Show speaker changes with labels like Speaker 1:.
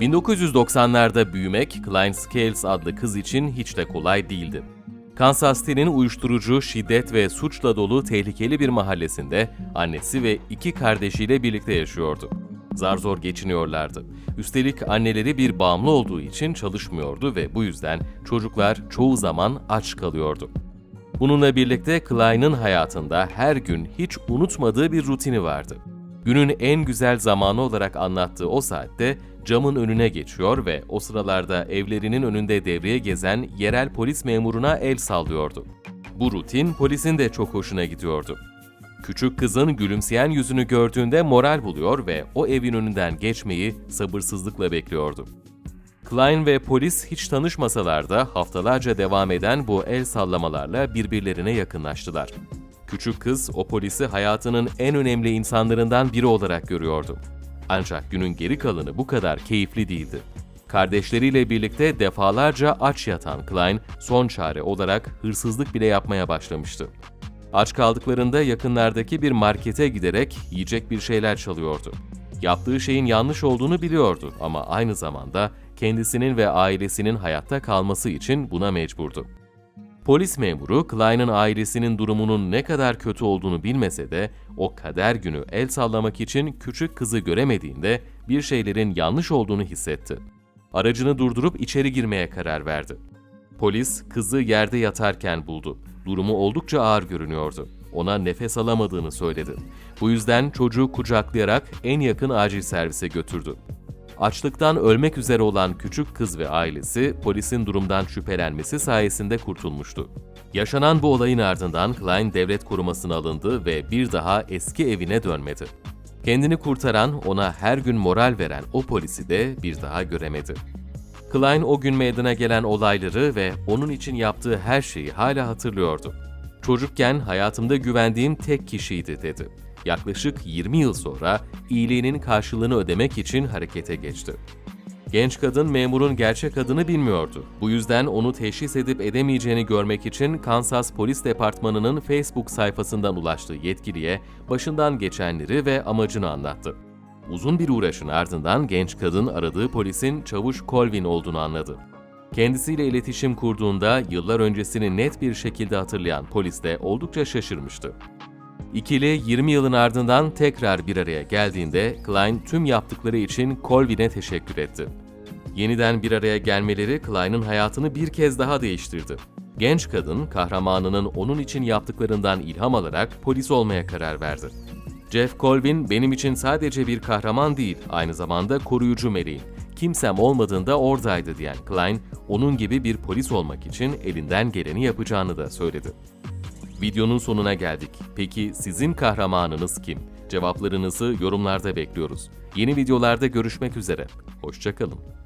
Speaker 1: 1990'larda büyümek Klein Scales adlı kız için hiç de kolay değildi. Kansas City'nin uyuşturucu, şiddet ve suçla dolu tehlikeli bir mahallesinde annesi ve iki kardeşiyle birlikte yaşıyordu. Zar zor geçiniyorlardı. Üstelik anneleri bir bağımlı olduğu için çalışmıyordu ve bu yüzden çocuklar çoğu zaman aç kalıyordu. Bununla birlikte Klein'ın hayatında her gün hiç unutmadığı bir rutini vardı. Günün en güzel zamanı olarak anlattığı o saatte camın önüne geçiyor ve o sıralarda evlerinin önünde devreye gezen yerel polis memuruna el sallıyordu. Bu rutin polisin de çok hoşuna gidiyordu. Küçük kızın gülümseyen yüzünü gördüğünde moral buluyor ve o evin önünden geçmeyi sabırsızlıkla bekliyordu. Klein ve polis hiç tanışmasalar da haftalarca devam eden bu el sallamalarla birbirlerine yakınlaştılar. Küçük kız o polisi hayatının en önemli insanlarından biri olarak görüyordu. Ancak günün geri kalanı bu kadar keyifli değildi. Kardeşleriyle birlikte defalarca aç yatan Klein son çare olarak hırsızlık bile yapmaya başlamıştı. Aç kaldıklarında yakınlardaki bir markete giderek yiyecek bir şeyler çalıyordu. Yaptığı şeyin yanlış olduğunu biliyordu ama aynı zamanda kendisinin ve ailesinin hayatta kalması için buna mecburdu. Polis memuru Klein'ın ailesinin durumunun ne kadar kötü olduğunu bilmese de o kader günü el sallamak için küçük kızı göremediğinde bir şeylerin yanlış olduğunu hissetti. Aracını durdurup içeri girmeye karar verdi. Polis kızı yerde yatarken buldu. Durumu oldukça ağır görünüyordu. Ona nefes alamadığını söyledi. Bu yüzden çocuğu kucaklayarak en yakın acil servise götürdü. Açlıktan ölmek üzere olan küçük kız ve ailesi polisin durumdan şüphelenmesi sayesinde kurtulmuştu. Yaşanan bu olayın ardından Klein devlet korumasına alındı ve bir daha eski evine dönmedi. Kendini kurtaran, ona her gün moral veren o polisi de bir daha göremedi. Klein o gün meydana gelen olayları ve onun için yaptığı her şeyi hala hatırlıyordu. Çocukken hayatımda güvendiğim tek kişiydi dedi. Yaklaşık 20 yıl sonra iyiliğinin karşılığını ödemek için harekete geçti. Genç kadın memurun gerçek adını bilmiyordu. Bu yüzden onu teşhis edip edemeyeceğini görmek için Kansas Polis Departmanı'nın Facebook sayfasından ulaştığı yetkiliye başından geçenleri ve amacını anlattı. Uzun bir uğraşın ardından genç kadın aradığı polisin Çavuş Colvin olduğunu anladı. Kendisiyle iletişim kurduğunda yıllar öncesini net bir şekilde hatırlayan polis de oldukça şaşırmıştı. İkili 20 yılın ardından tekrar bir araya geldiğinde Klein tüm yaptıkları için Colvin'e teşekkür etti. Yeniden bir araya gelmeleri Klein'ın hayatını bir kez daha değiştirdi. Genç kadın, kahramanının onun için yaptıklarından ilham alarak polis olmaya karar verdi. Jeff Colvin benim için sadece bir kahraman değil, aynı zamanda koruyucu meleğim. Kimsem olmadığında oradaydı diyen Klein, onun gibi bir polis olmak için elinden geleni yapacağını da söyledi. Videonun sonuna geldik. Peki sizin kahramanınız kim? Cevaplarınızı yorumlarda bekliyoruz. Yeni videolarda görüşmek üzere. Hoşçakalın.